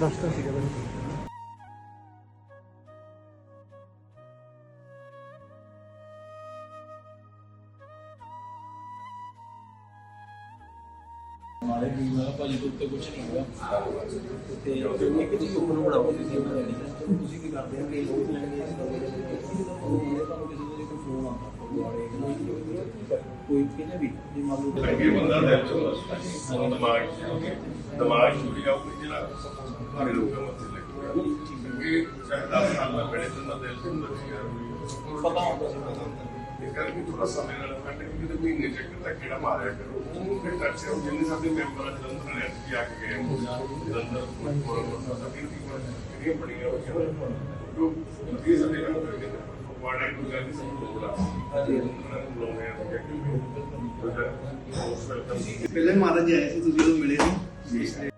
ਦੱਸਦਾ ਸੀਗਾ ਮੈਨੂੰ। ਮਾਰੇ ਵੀ ਮੈਂ ਭਾਜੀ ਤੋਂ ਉੱਤੇ ਕੁਝ ਨਹੀਂ ਹੋਗਾ ਤੇ ਇੱਕ ਚੀਜ਼ ਉੱਪਰ ਬਣਾਓ, ਤੁਸੀਂ ਉਹਨਾਂ ਲੈਣੀ ਤੁਸੀਂ ਕੀ ਕਰਦੇ ਹੋ? ਕਿ ਲੋਕ ਕੋਈ ਕਿਹਨੇ ਵੀ ਜੇ ਮੰਨ ਲਓ ਲੱਗੇ ਬੰਦਾ ਦਿਲ ਚ ਦਿਮਾਗ ਚ ਦਿਮਾਗ ਚੁਰੀ ਆਉਗੀ ਜਿਹੜਾ ਸਾਰੇ ਲੋਕਾਂ ਮੱਥੇ ਲੱਗੂਗਾ ਕਿਉਂਕਿ ਚਾਹੇ 10 ਸਾਲ ਦਾ ਬੜੇ ਦਿਨ ਦਾ ਦਿਲ ਚ ਹੁੰਦਾ ਸੀਗਾ ਪਤਾ ਹੁੰਦਾ ਸੀ ਪਤਾ ਹੁੰਦਾ ਇਹ ਕਰਕੇ ਥੋੜਾ ਸਮੇਂ ਨਾਲ ਕੱਢ ਕੇ ਕਿਤੇ ਮਹੀਨੇ ਚੱਕ ਤੱਕ ਕਿਹੜਾ ਮਾਰਿਆ ਕਰੋ। ਉਹਨੂੰ ਫਿਰ ਟੱਚ ਹੋ ਜਿੰਨੇ ਸਾਡੇ ਮੈਂਬਰ ਜਲੰਧਰ ਨੇ ਅਸੀਂ ਆ ਕੇ ਗਏ ਜਲੰਧਰ ਸਭੀ ਦੀ ਕਿਹੜੀਆਂ ਬੜੀਆਂ ਹੋਈਆਂ ਜੋ ਇਹ ਸਾਡੇ ਕੰਮ ਕਰਦੇ ਨੇ ਵਾੜਾ ਨੂੰ ਗੱਲ ਸਭ ਲੋੜ ਪਹਿਲੇ ਮਹਾਰਾਜ ਆਏ ਸੀ ਤੁਸੀਂ ਉਦੋਂ ਮਿਲੇ ਸੀ।